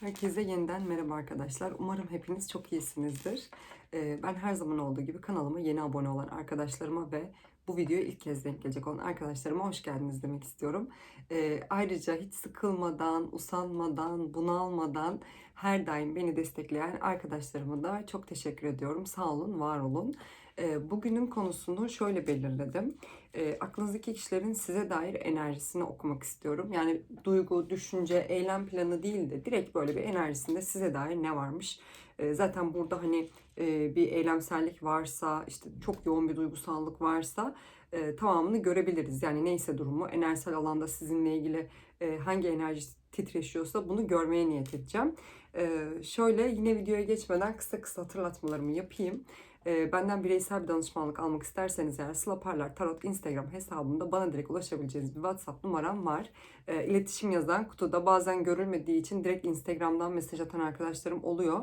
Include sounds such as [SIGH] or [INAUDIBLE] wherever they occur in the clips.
Herkese yeniden merhaba arkadaşlar. Umarım hepiniz çok iyisinizdir. Ee, Ben her zaman olduğu gibi kanalıma yeni abone olan arkadaşlarıma ve bu videoya ilk kez denk gelecek olan arkadaşlarıma hoş geldiniz demek istiyorum. Ee, Ayrıca hiç sıkılmadan, usanmadan, bunalmadan her daim beni destekleyen arkadaşlarıma da çok teşekkür ediyorum. Sağ olun, var olun. Ee, Bugünün konusunu şöyle belirledim. Ee, Aklınızdaki kişilerin size dair enerjisini okumak istiyorum. Yani duygu, düşünce, eylem planı değil de direkt böyle bir enerjisinde size dair ne varmış? Ee, Zaten burada hani e, bir eylemsellik varsa, işte çok yoğun bir duygusallık varsa e, tamamını görebiliriz. Yani neyse durumu, enerjisel alanda sizinle ilgili e, hangi enerji titreşiyorsa bunu görmeye niyet edeceğim. Ee, Şöyle yine videoya geçmeden kısa kısa hatırlatmalarımı yapayım. E, benden bireysel bir danışmanlık almak isterseniz eğer Sıla Tarot Instagram hesabımda bana direkt ulaşabileceğiniz bir WhatsApp numaram var. E, iletişim yazan kutuda bazen görülmediği için direkt Instagram'dan mesaj atan arkadaşlarım oluyor.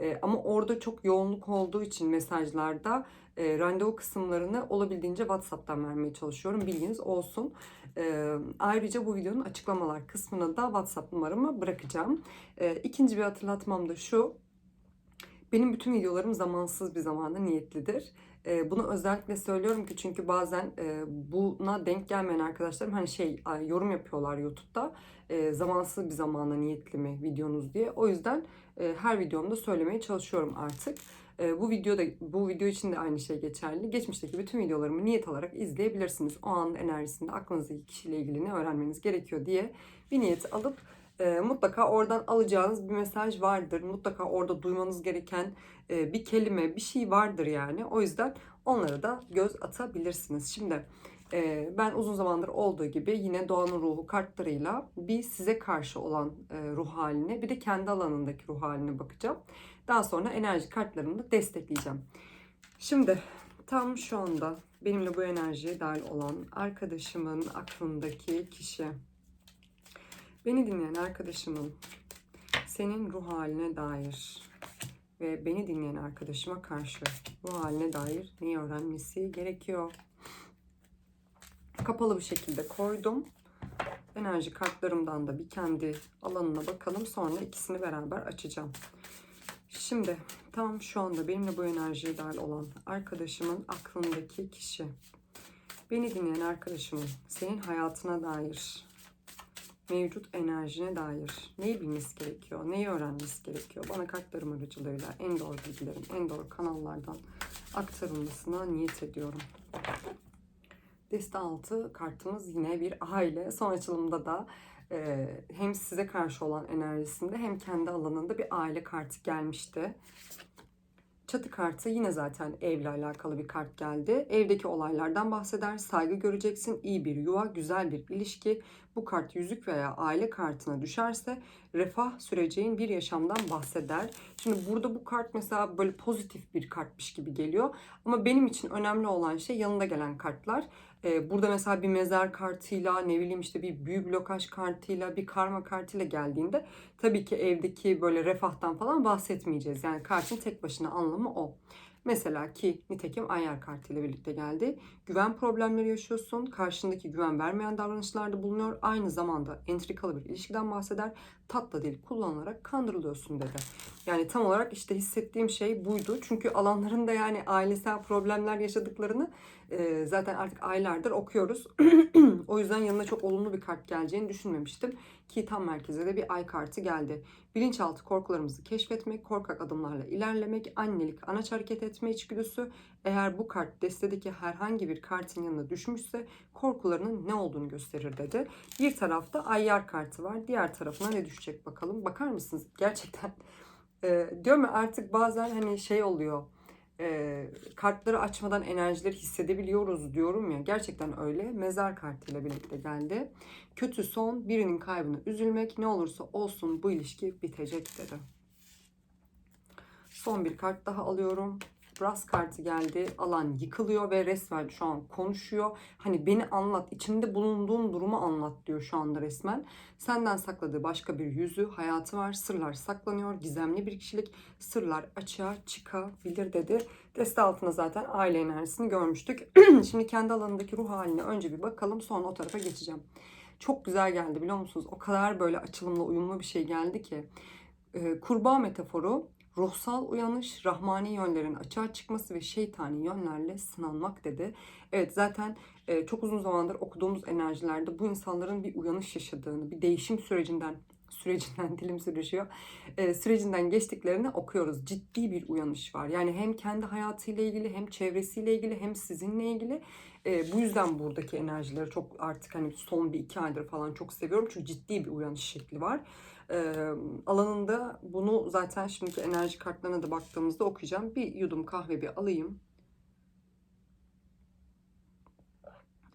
E, ama orada çok yoğunluk olduğu için mesajlarda e, randevu kısımlarını olabildiğince WhatsApp'tan vermeye çalışıyorum. Bilginiz olsun. E, ayrıca bu videonun açıklamalar kısmına da WhatsApp numaramı bırakacağım. E, ikinci bir hatırlatmam da şu. Benim bütün videolarım zamansız bir zamanda niyetlidir. Ee, bunu özellikle söylüyorum ki çünkü bazen e, buna denk gelmeyen arkadaşlarım hani şey yorum yapıyorlar YouTube'da. E, zamansız bir zamana niyetli mi videonuz diye. O yüzden e, her videomda söylemeye çalışıyorum artık. E, bu videoda bu video için de aynı şey geçerli. Geçmişteki bütün videolarımı niyet alarak izleyebilirsiniz. O an enerjisinde aklınızdaki kişiyle ilgili ne öğrenmeniz gerekiyor diye bir niyet alıp e, mutlaka oradan alacağınız bir mesaj vardır. Mutlaka orada duymanız gereken e, bir kelime, bir şey vardır yani. O yüzden onlara da göz atabilirsiniz. Şimdi e, ben uzun zamandır olduğu gibi yine doğanın ruhu kartlarıyla bir size karşı olan e, ruh haline bir de kendi alanındaki ruh haline bakacağım. Daha sonra enerji kartlarını da destekleyeceğim. Şimdi tam şu anda benimle bu enerjiye dahil olan arkadaşımın aklındaki kişi Beni dinleyen arkadaşımın senin ruh haline dair ve beni dinleyen arkadaşıma karşı ruh haline dair neyi öğrenmesi gerekiyor? Kapalı bir şekilde koydum. Enerji kartlarımdan da bir kendi alanına bakalım. Sonra ikisini beraber açacağım. Şimdi tam şu anda benimle bu enerjiye dahil olan arkadaşımın aklındaki kişi. Beni dinleyen arkadaşımın senin hayatına dair mevcut enerjine dair neyi bilmesi gerekiyor, neyi öğrenmesi gerekiyor? Bana kartlarım aracılığıyla en doğru bilgilerin, en doğru kanallardan aktarılmasına niyet ediyorum. Deste altı kartımız yine bir aile. Son açılımda da e, hem size karşı olan enerjisinde hem kendi alanında bir aile kartı gelmişti. Çatı kartı yine zaten evle alakalı bir kart geldi. Evdeki olaylardan bahseder. Saygı göreceksin. iyi bir yuva, güzel bir ilişki. Bu kart yüzük veya aile kartına düşerse refah süreceğin bir yaşamdan bahseder. Şimdi burada bu kart mesela böyle pozitif bir kartmış gibi geliyor. Ama benim için önemli olan şey yanında gelen kartlar. Burada mesela bir mezar kartıyla ne bileyim işte bir büyü blokaj kartıyla bir karma kartıyla geldiğinde tabii ki evdeki böyle refahtan falan bahsetmeyeceğiz. Yani kartın tek başına anlamı o. Mesela ki nitekim ayar kartıyla birlikte geldi. Güven problemleri yaşıyorsun. Karşındaki güven vermeyen davranışlarda bulunuyor. Aynı zamanda entrikalı bir ilişkiden bahseder. Tatlı dil kullanılarak kandırılıyorsun dedi. Yani tam olarak işte hissettiğim şey buydu. Çünkü alanlarında yani ailesel problemler yaşadıklarını e, zaten artık aylardır okuyoruz. [CLEARS THROAT] o yüzden yanına çok olumlu bir kart geleceğini düşünmemiştim. Ki tam merkeze de bir ay kartı geldi. Bilinçaltı korkularımızı keşfetmek, korkak adımlarla ilerlemek, annelik, anaç hareket etme içgüdüsü. Eğer bu kart destedeki herhangi bir kartın yanına düşmüşse korkularının ne olduğunu gösterir dedi. Bir tarafta ayyar kartı var. Diğer tarafına ne düşecek bakalım. Bakar mısınız? Gerçekten [LAUGHS] e, diyorum ya artık bazen hani şey oluyor e, kartları açmadan enerjileri hissedebiliyoruz diyorum ya. Gerçekten öyle. Mezar kartıyla birlikte geldi. Kötü son birinin kaybına üzülmek ne olursa olsun bu ilişki bitecek dedi. Son bir kart daha alıyorum. Brass kartı geldi. Alan yıkılıyor ve resmen şu an konuşuyor. Hani beni anlat, içinde bulunduğum durumu anlat diyor şu anda resmen. Senden sakladığı başka bir yüzü, hayatı var. Sırlar saklanıyor. Gizemli bir kişilik. Sırlar açığa çıkabilir dedi. Deste altında zaten aile enerjisini görmüştük. [CLEARS THROAT] Şimdi kendi alanındaki ruh haline önce bir bakalım. Sonra o tarafa geçeceğim. Çok güzel geldi biliyor musunuz? O kadar böyle açılımla uyumlu bir şey geldi ki. Ee, kurbağa metaforu ruhsal uyanış, rahmani yönlerin açığa çıkması ve şeytani yönlerle sınanmak dedi. Evet zaten e, çok uzun zamandır okuduğumuz enerjilerde bu insanların bir uyanış yaşadığını, bir değişim sürecinden sürecinden [LAUGHS] dilim sürüşüyor. E, sürecinden geçtiklerini okuyoruz. Ciddi bir uyanış var. Yani hem kendi hayatıyla ilgili hem çevresiyle ilgili hem sizinle ilgili. E, bu yüzden buradaki enerjileri çok artık hani son bir iki aydır falan çok seviyorum. Çünkü ciddi bir uyanış şekli var. E, alanında bunu zaten şimdiki enerji kartlarına da baktığımızda okuyacağım. Bir yudum kahve bir alayım.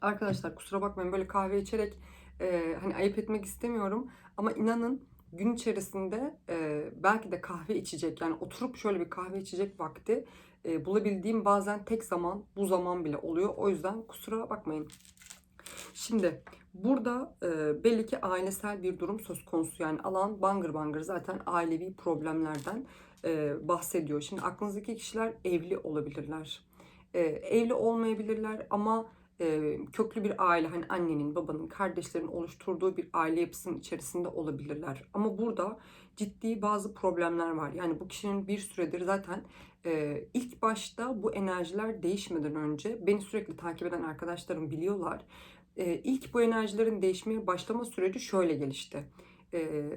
Arkadaşlar kusura bakmayın böyle kahve içerek e, hani ayıp etmek istemiyorum ama inanın gün içerisinde e, belki de kahve içecek yani oturup şöyle bir kahve içecek vakti e, bulabildiğim bazen tek zaman bu zaman bile oluyor. O yüzden kusura bakmayın. Şimdi burada e, belli ki ailesel bir durum söz konusu. Yani alan bangır bangır zaten ailevi problemlerden e, bahsediyor. Şimdi aklınızdaki kişiler evli olabilirler. E, evli olmayabilirler ama e, köklü bir aile hani annenin, babanın, kardeşlerin oluşturduğu bir aile yapısının içerisinde olabilirler. Ama burada ciddi bazı problemler var. Yani bu kişinin bir süredir zaten e, ilk başta bu enerjiler değişmeden önce beni sürekli takip eden arkadaşlarım biliyorlar. E, ilk bu enerjilerin değişmeye başlama süreci şöyle gelişti. E,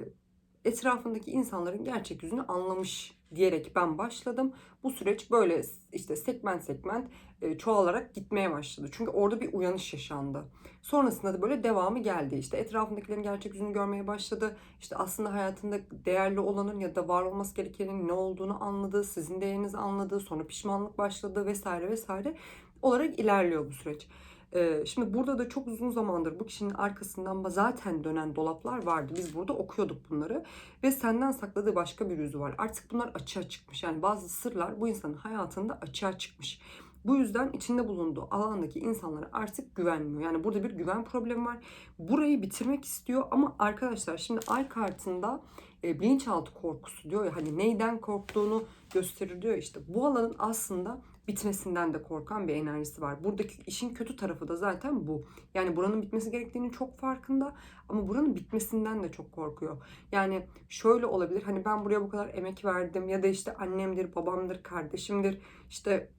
etrafındaki insanların gerçek yüzünü anlamış diyerek ben başladım. Bu süreç böyle işte segment segment e, çoğalarak gitmeye başladı. Çünkü orada bir uyanış yaşandı. Sonrasında da böyle devamı geldi. İşte etrafındakilerin gerçek yüzünü görmeye başladı. İşte aslında hayatında değerli olanın ya da var olması gerekenin ne olduğunu anladı. Sizin değerinizi anladı. Sonra pişmanlık başladı vesaire vesaire olarak ilerliyor bu süreç. Ee, şimdi burada da çok uzun zamandır bu kişinin arkasından zaten dönen dolaplar vardı. Biz burada okuyorduk bunları ve senden sakladığı başka bir yüzü var. Artık bunlar açığa çıkmış. Yani bazı sırlar bu insanın hayatında açığa çıkmış. Bu yüzden içinde bulunduğu alandaki insanlara artık güvenmiyor. Yani burada bir güven problemi var. Burayı bitirmek istiyor ama arkadaşlar şimdi ay kartında e, bilinçaltı korkusu diyor ya hani neyden korktuğunu gösterir diyor işte bu alanın aslında bitmesinden de korkan bir enerjisi var. Buradaki işin kötü tarafı da zaten bu. Yani buranın bitmesi gerektiğinin çok farkında ama buranın bitmesinden de çok korkuyor. Yani şöyle olabilir hani ben buraya bu kadar emek verdim ya da işte annemdir, babamdır, kardeşimdir, işte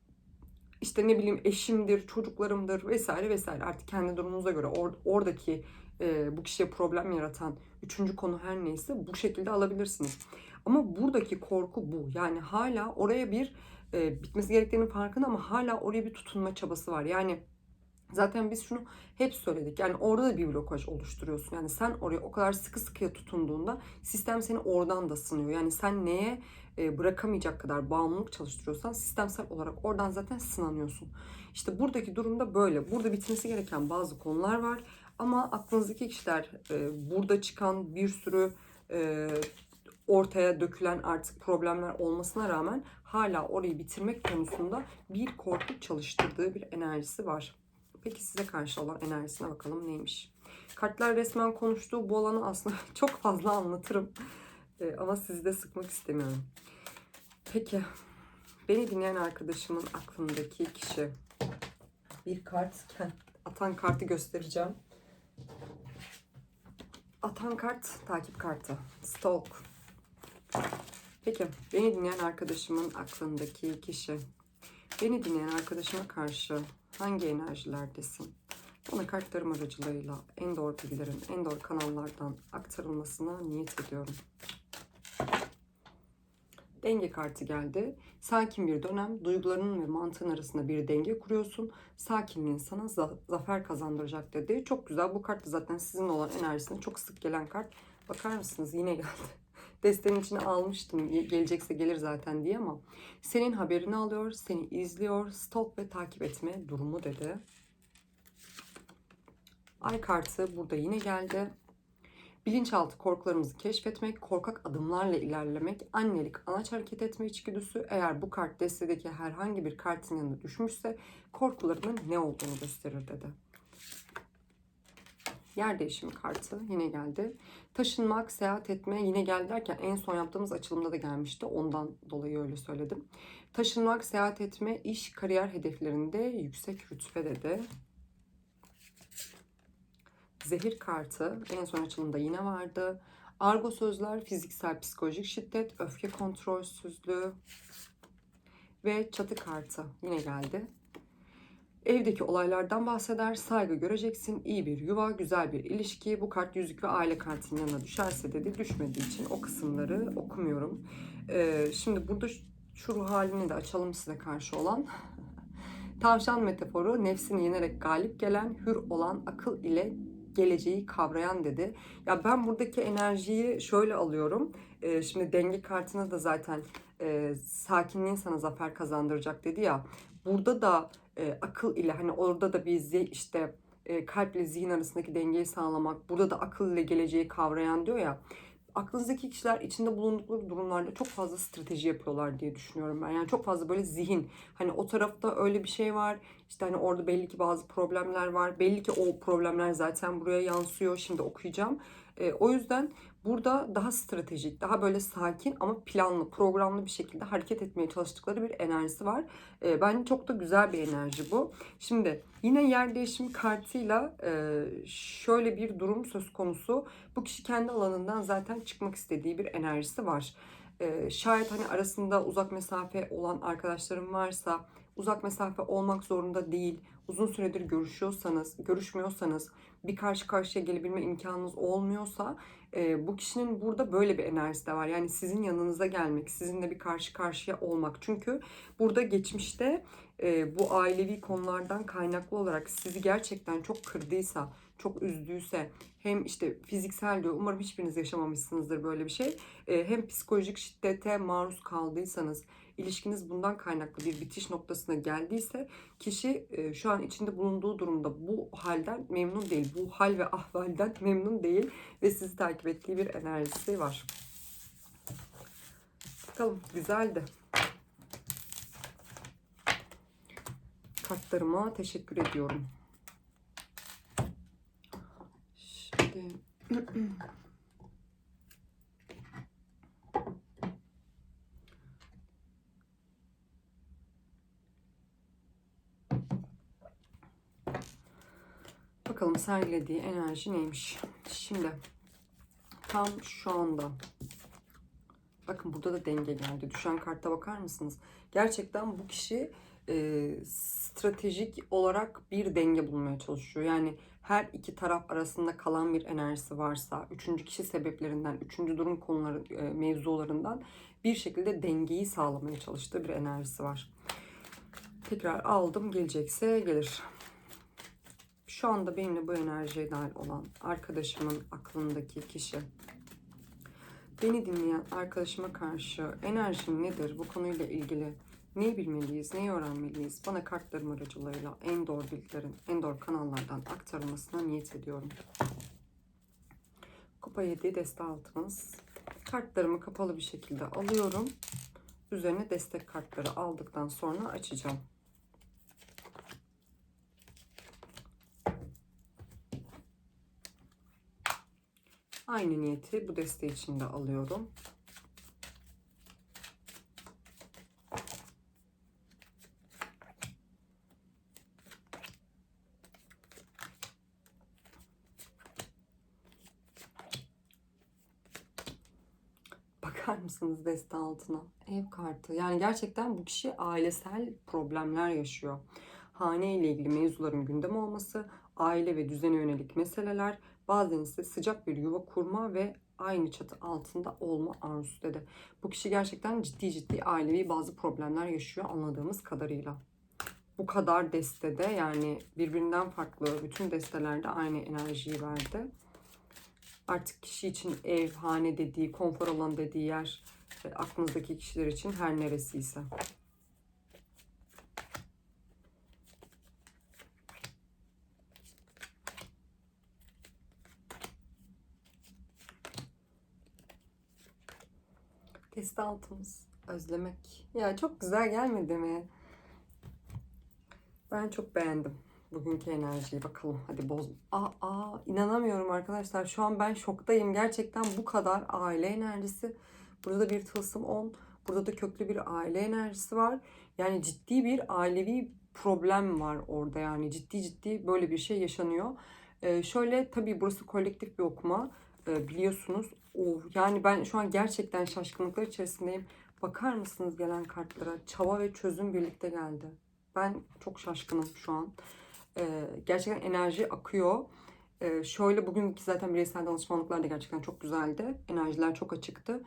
işte ne bileyim eşimdir, çocuklarımdır vesaire vesaire artık kendi durumunuza göre or, oradaki e, bu kişiye problem yaratan üçüncü konu her neyse bu şekilde alabilirsiniz. Ama buradaki korku bu. Yani hala oraya bir e, bitmesi gerektiğinin farkında ama hala oraya bir tutunma çabası var. Yani Zaten biz şunu hep söyledik. Yani orada da bir blokaj oluşturuyorsun. Yani sen oraya o kadar sıkı sıkıya tutunduğunda sistem seni oradan da sınıyor. Yani sen neye e, bırakamayacak kadar bağımlılık çalıştırıyorsan sistemsel olarak oradan zaten sınanıyorsun. İşte buradaki durumda böyle. Burada bitmesi gereken bazı konular var. Ama aklınızdaki kişiler e, burada çıkan bir sürü e, ortaya dökülen artık problemler olmasına rağmen hala orayı bitirmek konusunda bir korku çalıştırdığı bir enerjisi var. Peki size karşı olan enerjisine bakalım neymiş? Kartlar resmen konuştuğu bu alanı aslında [LAUGHS] çok fazla anlatırım. Ee, ama sizi de sıkmak istemiyorum. Peki. Beni dinleyen arkadaşımın aklındaki kişi. Bir kart, atan kartı göstereceğim. Atan kart, takip kartı. Stalk. Peki, beni dinleyen arkadaşımın aklındaki kişi. Beni dinleyen arkadaşıma karşı hangi enerjilerdesin? Bana kartlarım aracılığıyla en doğru bilgilerin en doğru kanallardan aktarılmasına niyet ediyorum. Denge kartı geldi. Sakin bir dönem, duygularının ve mantığın arasında bir denge kuruyorsun. Sakinliğin sana za- zafer kazandıracak dedi. Çok güzel. Bu kart da zaten sizin olan enerjisine çok sık gelen kart. Bakar mısınız? Yine geldi. Destenin içine almıştım. Gelecekse gelir zaten diye ama senin haberini alıyor, seni izliyor, stalk ve takip etme durumu dedi. Ay kartı burada yine geldi. Bilinçaltı korkularımızı keşfetmek, korkak adımlarla ilerlemek, annelik, anaç hareket etme içgüdüsü eğer bu kart destedeki herhangi bir kartın yanında düşmüşse korkularının ne olduğunu gösterir dedi. Yer değişimi kartı yine geldi. Taşınmak, seyahat etme yine geldi derken en son yaptığımız açılımda da gelmişti. Ondan dolayı öyle söyledim. Taşınmak, seyahat etme, iş, kariyer hedeflerinde yüksek rütbe dedi. Zehir kartı en son açılımda yine vardı. Argo sözler, fiziksel psikolojik şiddet, öfke kontrolsüzlüğü ve çatı kartı yine geldi. Evdeki olaylardan bahseder, saygı göreceksin, iyi bir yuva, güzel bir ilişki. Bu kart yüzük ve aile kartının yanına düşerse dedi, düşmediği için o kısımları okumuyorum. Ee, şimdi burada şu- ruh halini de açalım size karşı olan. [LAUGHS] Tavşan metaforu nefsini yenerek galip gelen, hür olan akıl ile geleceği kavrayan dedi. Ya ben buradaki enerjiyi şöyle alıyorum. Ee, şimdi denge kartına da zaten e, sakinliğin sana zafer kazandıracak dedi ya. Burada da e, akıl ile hani orada da bir zi- işte e, kalp ile zihin arasındaki dengeyi sağlamak. Burada da akıl ile geleceği kavrayan diyor ya. Aklınızdaki kişiler içinde bulundukları durumlarda çok fazla strateji yapıyorlar diye düşünüyorum ben. Yani çok fazla böyle zihin. Hani o tarafta öyle bir şey var. İşte hani orada belli ki bazı problemler var. Belli ki o problemler zaten buraya yansıyor. Şimdi okuyacağım. E, o yüzden burada daha stratejik, daha böyle sakin ama planlı, programlı bir şekilde hareket etmeye çalıştıkları bir enerjisi var. E, bence çok da güzel bir enerji bu. Şimdi yine yer değişimi kartıyla e, şöyle bir durum söz konusu. Bu kişi kendi alanından zaten çıkmak istediği bir enerjisi var. E, şayet hani arasında uzak mesafe olan arkadaşlarım varsa uzak mesafe olmak zorunda değil. Uzun süredir görüşüyorsanız, görüşmüyorsanız, bir karşı karşıya gelebilme imkanınız olmuyorsa e, bu kişinin burada böyle bir enerjisi de var. Yani sizin yanınıza gelmek, sizinle bir karşı karşıya olmak. Çünkü burada geçmişte e, bu ailevi konulardan kaynaklı olarak sizi gerçekten çok kırdıysa, çok üzdüyse hem işte fiziksel diyor umarım hiçbiriniz yaşamamışsınızdır böyle bir şey E, hem psikolojik şiddete maruz kaldıysanız ilişkiniz bundan kaynaklı bir bitiş noktasına geldiyse kişi e, şu an içinde bulunduğu durumda bu halden memnun değil. Bu hal ve ahvalden [LAUGHS] memnun değil ve sizi takip ettiği bir enerjisi var. Bakalım güzeldi. Kartlarıma teşekkür ediyorum. Şimdi [CLEARS THROAT] bakalım sergilediği enerji neymiş. Şimdi tam şu anda bakın burada da denge geldi. Düşen karta bakar mısınız? Gerçekten bu kişi e, stratejik olarak bir denge bulmaya çalışıyor. Yani her iki taraf arasında kalan bir enerjisi varsa, üçüncü kişi sebeplerinden, üçüncü durum konuları, e, mevzularından bir şekilde dengeyi sağlamaya çalıştığı bir enerjisi var. Tekrar aldım, gelecekse gelir. Şu anda benimle bu enerjiye dahil olan arkadaşımın aklındaki kişi, beni dinleyen arkadaşıma karşı enerjim nedir bu konuyla ilgili neyi bilmeliyiz, neyi öğrenmeliyiz? Bana kartlarım aracılığıyla en doğru bilgilerin, en doğru kanallardan aktarılmasına niyet ediyorum. Kupa 7 deste altınız. Kartlarımı kapalı bir şekilde alıyorum. Üzerine destek kartları aldıktan sonra açacağım. Aynı niyeti bu deste için de alıyorum. Bakar mısınız deste altına? Ev kartı. Yani gerçekten bu kişi ailesel problemler yaşıyor. Hane ile ilgili mevzuların gündem olması, aile ve düzene yönelik meseleler, bazen ise sıcak bir yuva kurma ve aynı çatı altında olma arzusu dedi. Bu kişi gerçekten ciddi ciddi ailevi bazı problemler yaşıyor anladığımız kadarıyla. Bu kadar destede yani birbirinden farklı bütün destelerde aynı enerjiyi verdi. Artık kişi için ev, hane dediği, konfor alanı dediği yer e, aklınızdaki kişiler için her neresiyse. Deste altımız. Özlemek. Ya çok güzel gelmedi mi? Ben çok beğendim bugünkü enerjiyi. Bakalım hadi boz. Aa, aa inanamıyorum arkadaşlar. Şu an ben şoktayım. Gerçekten bu kadar aile enerjisi. Burada da bir tılsım 10. Burada da köklü bir aile enerjisi var. Yani ciddi bir ailevi problem var orada yani. Ciddi ciddi böyle bir şey yaşanıyor. Ee, şöyle tabii burası kolektif bir okuma. Ee, biliyorsunuz Oh, yani ben şu an gerçekten şaşkınlıklar içerisindeyim. Bakar mısınız gelen kartlara? Çaba ve çözüm birlikte geldi. Ben çok şaşkınım şu an. Ee, gerçekten enerji akıyor. Ee, şöyle bugünkü zaten bireysel danışmanlıklar da gerçekten çok güzeldi. Enerjiler çok açıktı.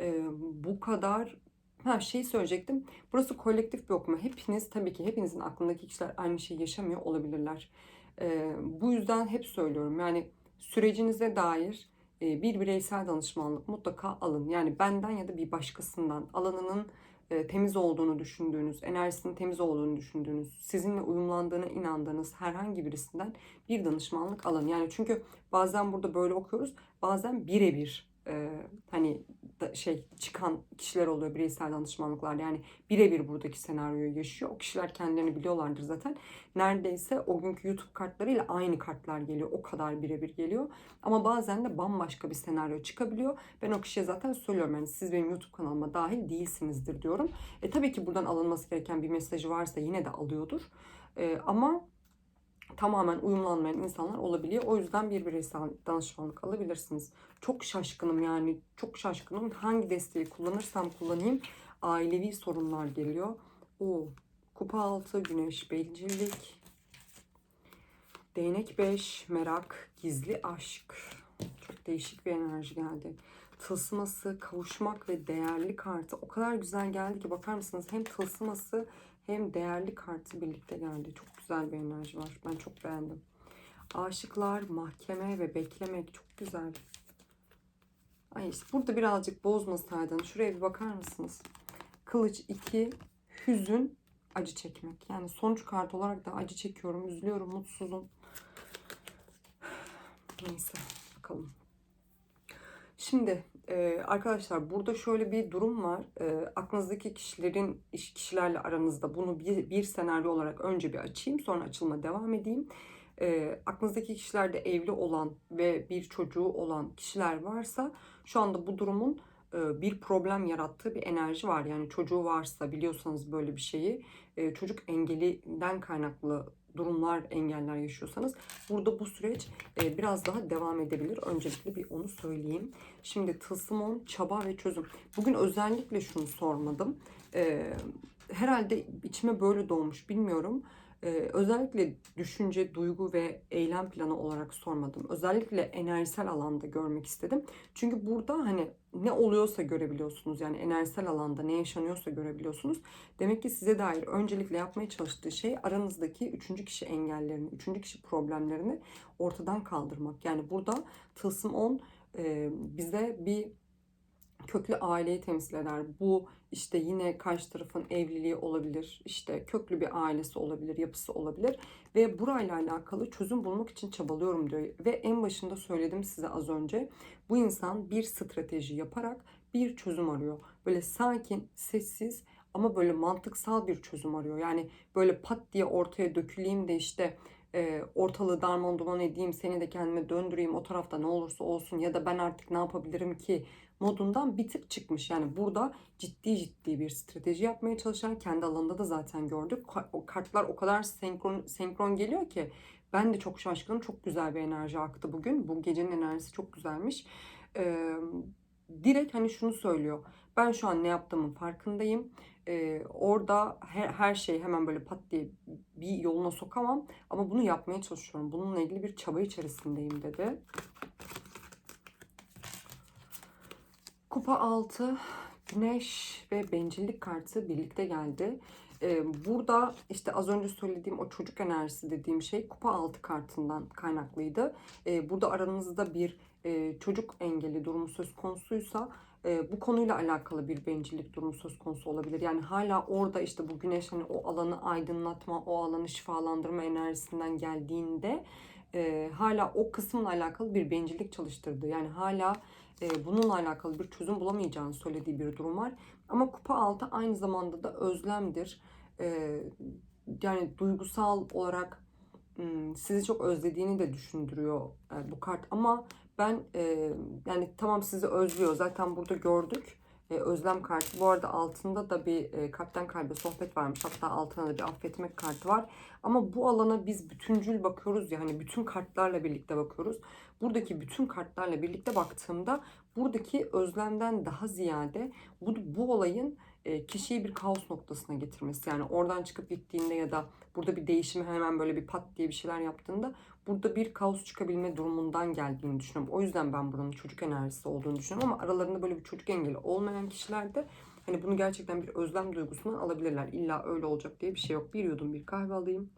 Ee, bu kadar her şeyi söyleyecektim. Burası kolektif bir okuma. Hepiniz tabii ki hepinizin aklındaki kişiler aynı şeyi yaşamıyor olabilirler. Ee, bu yüzden hep söylüyorum. Yani sürecinize dair bir bireysel danışmanlık mutlaka alın. Yani benden ya da bir başkasından alanının temiz olduğunu düşündüğünüz, enerjisinin temiz olduğunu düşündüğünüz, sizinle uyumlandığına inandığınız herhangi birisinden bir danışmanlık alın. Yani çünkü bazen burada böyle okuyoruz, bazen birebir e, hani da şey çıkan kişiler oluyor bireysel danışmanlıklar. Yani birebir buradaki senaryoyu yaşıyor. O kişiler kendilerini biliyorlardır zaten. Neredeyse o günkü YouTube kartlarıyla aynı kartlar geliyor. O kadar birebir geliyor. Ama bazen de bambaşka bir senaryo çıkabiliyor. Ben o kişiye zaten söylüyorum yani siz benim YouTube kanalıma dahil değilsinizdir diyorum. E tabii ki buradan alınması gereken bir mesajı varsa yine de alıyordur. E, ama tamamen uyumlanmayan insanlar olabiliyor. O yüzden bir bireysel danışmanlık alabilirsiniz. Çok şaşkınım yani çok şaşkınım. Hangi desteği kullanırsam kullanayım ailevi sorunlar geliyor. O kupa altı, güneş, bencillik, değnek 5, merak, gizli aşk. Çok değişik bir enerji geldi. Tılsıması, kavuşmak ve değerli kartı o kadar güzel geldi ki bakar mısınız? Hem tılsıması hem değerli kartı birlikte geldi. Çok güzel bir enerji var. Ben çok beğendim. Aşıklar, mahkeme ve beklemek çok güzel. Ay işte burada birazcık bozmasaydın. Şuraya bir bakar mısınız? Kılıç 2, hüzün, acı çekmek. Yani sonuç kartı olarak da acı çekiyorum, üzülüyorum, mutsuzum. [SIGHS] Neyse bakalım. Şimdi e, arkadaşlar burada şöyle bir durum var. E, aklınızdaki kişilerin iş kişilerle aranızda bunu bir, bir senaryo olarak önce bir açayım sonra açılma devam edeyim. E, aklınızdaki kişilerde evli olan ve bir çocuğu olan kişiler varsa şu anda bu durumun bir problem yarattığı bir enerji var. Yani çocuğu varsa biliyorsanız böyle bir şeyi çocuk engelinden kaynaklı durumlar, engeller yaşıyorsanız burada bu süreç e, biraz daha devam edebilir. Öncelikle bir onu söyleyeyim. Şimdi tılsımon, çaba ve çözüm. Bugün özellikle şunu sormadım. E, herhalde içime böyle doğmuş bilmiyorum. Ee, özellikle düşünce, duygu ve eylem planı olarak sormadım. Özellikle enerjisel alanda görmek istedim. Çünkü burada hani ne oluyorsa görebiliyorsunuz. Yani enerjisel alanda ne yaşanıyorsa görebiliyorsunuz. Demek ki size dair öncelikle yapmaya çalıştığı şey aranızdaki üçüncü kişi engellerini, üçüncü kişi problemlerini ortadan kaldırmak. Yani burada tılsım 10 e, bize bir köklü aileyi temsil eder. Bu işte yine karşı tarafın evliliği olabilir, işte köklü bir ailesi olabilir, yapısı olabilir ve burayla alakalı çözüm bulmak için çabalıyorum diyor. Ve en başında söyledim size az önce. Bu insan bir strateji yaparak bir çözüm arıyor. Böyle sakin, sessiz ama böyle mantıksal bir çözüm arıyor. Yani böyle pat diye ortaya döküleyim de işte e, ortalığı darman duman edeyim, seni de kendime döndüreyim, o tarafta ne olursa olsun ya da ben artık ne yapabilirim ki modundan bir tık çıkmış. Yani burada ciddi ciddi bir strateji yapmaya çalışan kendi alanında da zaten gördük. O kartlar o kadar senkron, senkron geliyor ki ben de çok şaşkınım. Çok güzel bir enerji aktı bugün. Bu gecenin enerjisi çok güzelmiş. Ee, direkt hani şunu söylüyor. Ben şu an ne yaptığımın farkındayım. Ee, orada her, her şeyi hemen böyle pat diye bir yoluna sokamam. Ama bunu yapmaya çalışıyorum. Bununla ilgili bir çaba içerisindeyim dedi. Kupa 6, Güneş ve Bencillik kartı birlikte geldi. Ee, burada işte az önce söylediğim o çocuk enerjisi dediğim şey kupa 6 kartından kaynaklıydı. Ee, burada aranızda bir e, çocuk engeli durumu söz konusuysa e, bu konuyla alakalı bir bencillik durumu söz konusu olabilir. Yani hala orada işte bu güneş hani o alanı aydınlatma, o alanı şifalandırma enerjisinden geldiğinde e, hala o kısımla alakalı bir bencillik çalıştırdı. Yani hala e, bununla alakalı bir çözüm bulamayacağını söylediği bir durum var. Ama kupa altı aynı zamanda da özlemdir. E, yani duygusal olarak sizi çok özlediğini de düşündürüyor e, bu kart. Ama ben yani tamam sizi özlüyor. Zaten burada gördük. E, özlem kartı. Bu arada altında da bir e, kalpten kalbe sohbet varmış. Hatta altına da bir affetmek kartı var. Ama bu alana biz bütüncül bakıyoruz ya hani bütün kartlarla birlikte bakıyoruz. Buradaki bütün kartlarla birlikte baktığımda buradaki özlemden daha ziyade bu, bu olayın e, kişiyi bir kaos noktasına getirmesi. Yani oradan çıkıp gittiğinde ya da burada bir değişimi hemen böyle bir pat diye bir şeyler yaptığında burada bir kaos çıkabilme durumundan geldiğini düşünüyorum. O yüzden ben buranın çocuk enerjisi olduğunu düşünüyorum ama aralarında böyle bir çocuk engeli olmayan kişilerde hani bunu gerçekten bir özlem duygusundan alabilirler. İlla öyle olacak diye bir şey yok. Bir yudum bir kahve alayım.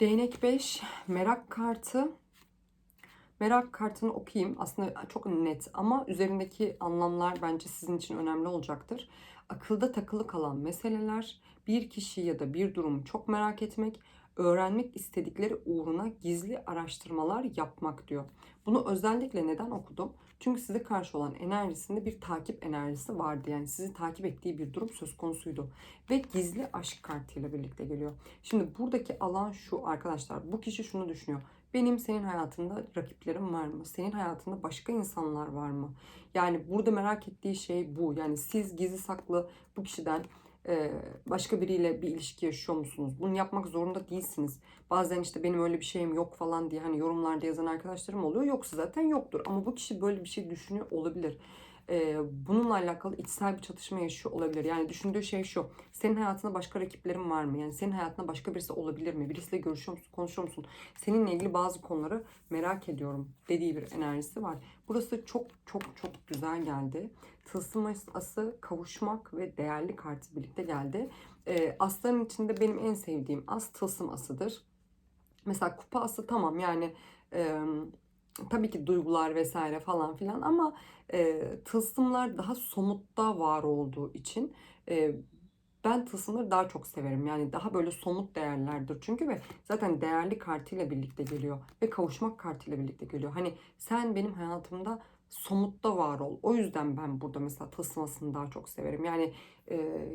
Değnek 5, merak kartı. Merak kartını okuyayım. Aslında çok net ama üzerindeki anlamlar bence sizin için önemli olacaktır. Akılda takılı kalan meseleler, bir kişi ya da bir durumu çok merak etmek, öğrenmek istedikleri uğruna gizli araştırmalar yapmak diyor. Bunu özellikle neden okudum? Çünkü size karşı olan enerjisinde bir takip enerjisi vardı. Yani sizi takip ettiği bir durum söz konusuydu. Ve gizli aşk kartıyla birlikte geliyor. Şimdi buradaki alan şu arkadaşlar. Bu kişi şunu düşünüyor. Benim senin hayatında rakiplerim var mı? Senin hayatında başka insanlar var mı? Yani burada merak ettiği şey bu. Yani siz gizli saklı bu kişiden başka biriyle bir ilişki yaşıyor musunuz? Bunu yapmak zorunda değilsiniz. Bazen işte benim öyle bir şeyim yok falan diye hani yorumlarda yazan arkadaşlarım oluyor. Yoksa zaten yoktur. Ama bu kişi böyle bir şey düşünüyor olabilir bununla alakalı içsel bir çatışma yaşıyor olabilir. Yani düşündüğü şey şu. Senin hayatında başka rakiplerin var mı? Yani senin hayatında başka birisi olabilir mi? Birisiyle görüşüyor musun? Konuşuyor musun? Seninle ilgili bazı konuları merak ediyorum dediği bir enerjisi var. Burası çok çok çok güzel geldi. Tılsım ası kavuşmak ve değerli kartı birlikte geldi. E, asların içinde benim en sevdiğim as tılsım asıdır. Mesela kupa ası tamam yani... E, tabii ki duygular vesaire falan filan ama e, tılsımlar daha somutta var olduğu için e, ben tılsımları daha çok severim. Yani daha böyle somut değerlerdir çünkü ve zaten değerli kartıyla birlikte geliyor ve kavuşmak kartıyla birlikte geliyor. Hani sen benim hayatımda somutta var ol. O yüzden ben burada mesela tılsımasını daha çok severim. Yani e,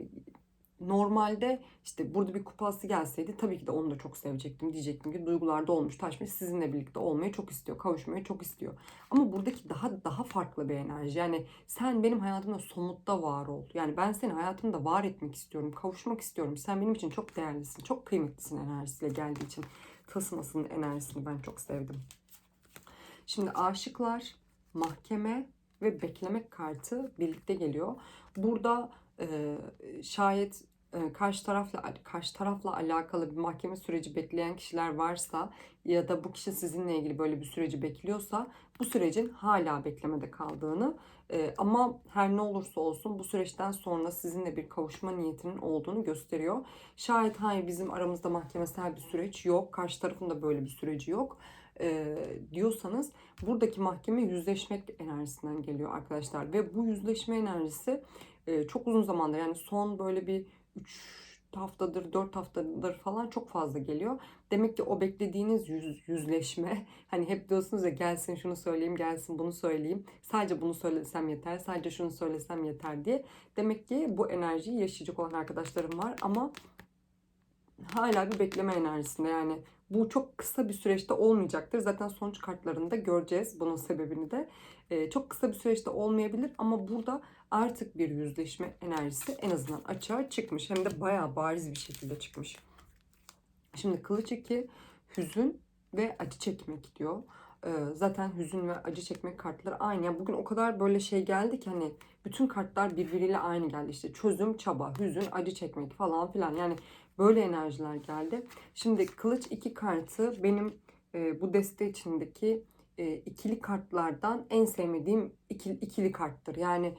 normalde işte burada bir kupası gelseydi tabii ki de onu da çok sevecektim. Diyecektim ki duygularda olmuş taşmış sizinle birlikte olmayı çok istiyor. Kavuşmayı çok istiyor. Ama buradaki daha daha farklı bir enerji. Yani sen benim hayatımda somutta var ol. Yani ben seni hayatımda var etmek istiyorum. Kavuşmak istiyorum. Sen benim için çok değerlisin. Çok kıymetlisin enerjisiyle geldiği için. Tılsımasının enerjisini ben çok sevdim. Şimdi aşıklar, mahkeme ve beklemek kartı birlikte geliyor. Burada şayet karşı tarafla karşı tarafla alakalı bir mahkeme süreci bekleyen kişiler varsa ya da bu kişi sizinle ilgili böyle bir süreci bekliyorsa bu sürecin hala beklemede kaldığını ama her ne olursa olsun bu süreçten sonra sizinle bir kavuşma niyetinin olduğunu gösteriyor. Şayet hayır bizim aramızda mahkemesel bir süreç yok, karşı tarafın da böyle bir süreci yok diyorsanız buradaki mahkeme yüzleşmek enerjisinden geliyor arkadaşlar ve bu yüzleşme enerjisi e, çok uzun zamandır yani son böyle bir 3 haftadır, 4 haftadır falan çok fazla geliyor. Demek ki o beklediğiniz yüz, yüzleşme [LAUGHS] hani hep diyorsunuz ya gelsin şunu söyleyeyim, gelsin bunu söyleyeyim. Sadece bunu söylesem yeter, sadece şunu söylesem yeter diye. Demek ki bu enerjiyi yaşayacak olan arkadaşlarım var ama hala bir bekleme enerjisinde yani bu çok kısa bir süreçte olmayacaktır. Zaten sonuç kartlarında göreceğiz bunun sebebini de. Ee, çok kısa bir süreçte olmayabilir ama burada artık bir yüzleşme enerjisi en azından açığa çıkmış. Hem de bayağı bariz bir şekilde çıkmış. Şimdi kılıç 2 hüzün ve acı çekmek diyor. Ee, zaten hüzün ve acı çekmek kartları aynı. Yani bugün o kadar böyle şey geldi ki hani bütün kartlar birbiriyle aynı geldi. İşte çözüm, çaba, hüzün, acı çekmek falan filan. Yani böyle enerjiler geldi. Şimdi kılıç 2 kartı benim e, bu deste içindeki e, ikili kartlardan en sevmediğim ikili, ikili karttır. Yani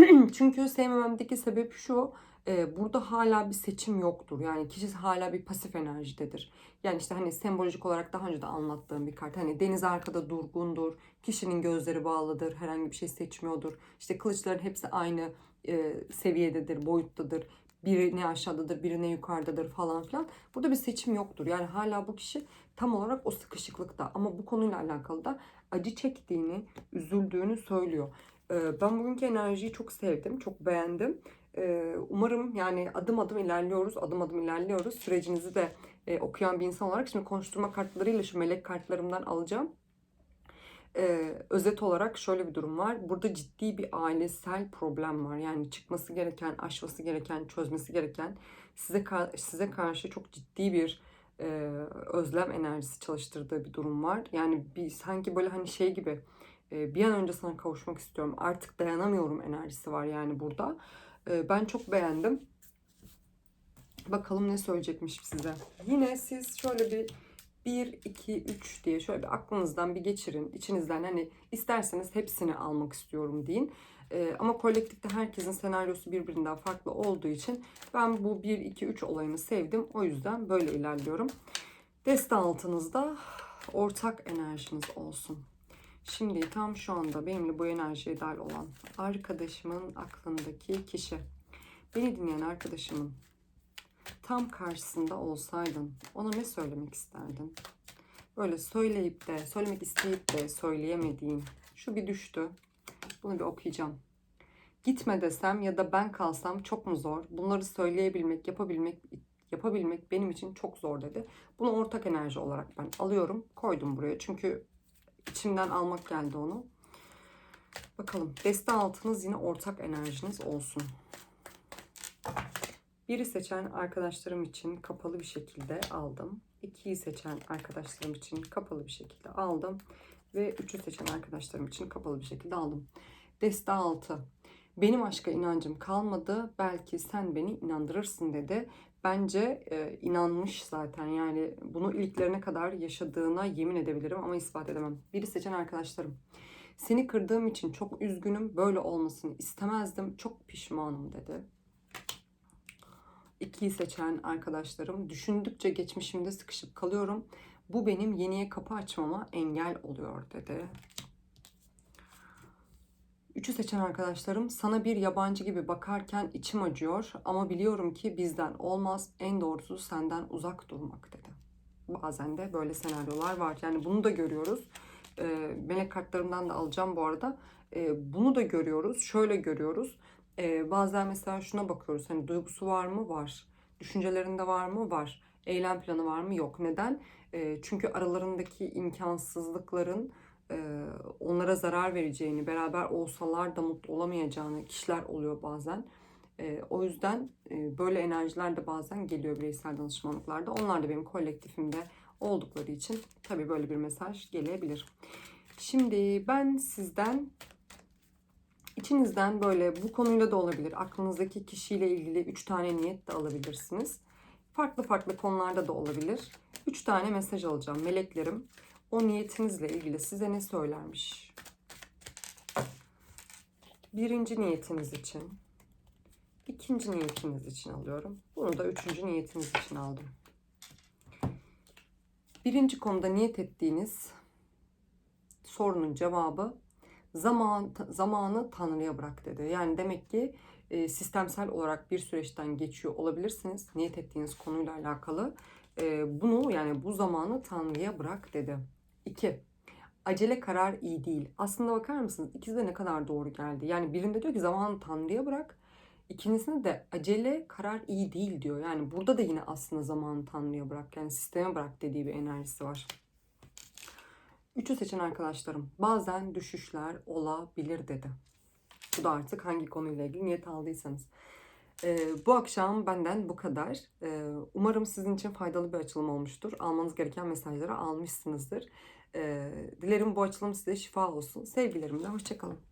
[CLEARS THROAT] çünkü sevmememdeki sebep şu. E, burada hala bir seçim yoktur. Yani kişi hala bir pasif enerjidedir. Yani işte hani sembolojik olarak daha önce de anlattığım bir kart. Hani deniz arkada durgundur. Kişinin gözleri bağlıdır. Herhangi bir şey seçmiyordur. İşte kılıçların hepsi aynı e, seviyededir, boyuttadır. Biri ne aşağıdadır, biri ne yukarıdadır falan filan. Burada bir seçim yoktur. Yani hala bu kişi tam olarak o sıkışıklıkta. Ama bu konuyla alakalı da acı çektiğini, üzüldüğünü söylüyor. Ben bugünkü enerjiyi çok sevdim, çok beğendim. Umarım yani adım adım ilerliyoruz, adım adım ilerliyoruz. Sürecinizi de okuyan bir insan olarak şimdi konuşturma kartlarıyla şu melek kartlarımdan alacağım. Ee, özet olarak şöyle bir durum var. Burada ciddi bir ailesel problem var. Yani çıkması gereken, aşması gereken, çözmesi gereken size size karşı çok ciddi bir e, özlem enerjisi çalıştırdığı bir durum var. Yani bir sanki böyle hani şey gibi bir an önce sana kavuşmak istiyorum. Artık dayanamıyorum enerjisi var yani burada. E, ben çok beğendim. Bakalım ne söyleyecekmiş size. Yine siz şöyle bir 1, 2, 3 diye şöyle bir aklınızdan bir geçirin. İçinizden hani isterseniz hepsini almak istiyorum deyin. Ee, ama kolektifte herkesin senaryosu birbirinden farklı olduğu için ben bu 1, 2, 3 olayını sevdim. O yüzden böyle ilerliyorum. Deste altınızda ortak enerjiniz olsun. Şimdi tam şu anda benimle bu enerjiye dahil olan arkadaşımın aklındaki kişi. Beni dinleyen arkadaşımın tam karşısında olsaydın ona ne söylemek isterdin? Böyle söyleyip de, söylemek isteyip de söyleyemediğin şu bir düştü. Bunu bir okuyacağım. Gitme desem ya da ben kalsam çok mu zor? Bunları söyleyebilmek, yapabilmek yapabilmek benim için çok zor dedi. Bunu ortak enerji olarak ben alıyorum, koydum buraya. Çünkü içimden almak geldi onu. Bakalım deste altınız yine ortak enerjiniz olsun. Biri seçen arkadaşlarım için kapalı bir şekilde aldım. İkiyi seçen arkadaşlarım için kapalı bir şekilde aldım. Ve üçü seçen arkadaşlarım için kapalı bir şekilde aldım. Deste altı. Benim aşka inancım kalmadı. Belki sen beni inandırırsın dedi. Bence e, inanmış zaten. Yani bunu iliklerine kadar yaşadığına yemin edebilirim ama ispat edemem. Biri seçen arkadaşlarım. Seni kırdığım için çok üzgünüm. Böyle olmasını istemezdim. Çok pişmanım dedi. İkiyi seçen arkadaşlarım. Düşündükçe geçmişimde sıkışıp kalıyorum. Bu benim yeniye kapı açmama engel oluyor dedi. Üçü seçen arkadaşlarım sana bir yabancı gibi bakarken içim acıyor ama biliyorum ki bizden olmaz en doğrusu senden uzak durmak dedi. Bazen de böyle senaryolar var yani bunu da görüyoruz. Ee, melek kartlarımdan da alacağım bu arada. Ee, bunu da görüyoruz şöyle görüyoruz. Ee, bazen mesela şuna bakıyoruz hani duygusu var mı? Var. Düşüncelerinde var mı? Var. Eylem planı var mı? Yok. Neden? Ee, çünkü aralarındaki imkansızlıkların e, onlara zarar vereceğini, beraber olsalar da mutlu olamayacağını kişiler oluyor bazen. O yüzden böyle enerjiler de bazen geliyor bireysel danışmanlıklarda. Onlar da benim kolektifimde oldukları için tabii böyle bir mesaj gelebilir. Şimdi ben sizden içinizden böyle bu konuyla da olabilir. Aklınızdaki kişiyle ilgili 3 tane niyet de alabilirsiniz. Farklı farklı konularda da olabilir. 3 tane mesaj alacağım. Meleklerim o niyetinizle ilgili size ne söylermiş? Birinci niyetiniz için, ikinci niyetiniz için alıyorum. Bunu da üçüncü niyetiniz için aldım. Birinci konuda niyet ettiğiniz sorunun cevabı zaman zamanı Tanrı'ya bırak dedi. Yani demek ki e, sistemsel olarak bir süreçten geçiyor olabilirsiniz. Niyet ettiğiniz konuyla alakalı. E, bunu yani bu zamanı Tanrı'ya bırak dedi. 2. Acele karar iyi değil. Aslında bakar mısınız? İkisi de ne kadar doğru geldi. Yani birinde diyor ki zamanı Tanrı'ya bırak. İkincisinde de acele karar iyi değil diyor. Yani burada da yine aslında zamanı Tanrı'ya bırak. Yani sisteme bırak dediği bir enerjisi var. Üçü seçen arkadaşlarım bazen düşüşler olabilir dedi. Bu da artık hangi konuyla ilgili niyet aldıysanız. Ee, bu akşam benden bu kadar. Ee, umarım sizin için faydalı bir açılım olmuştur. Almanız gereken mesajları almışsınızdır. Ee, dilerim bu açılım size şifa olsun. Sevgilerimle hoşçakalın.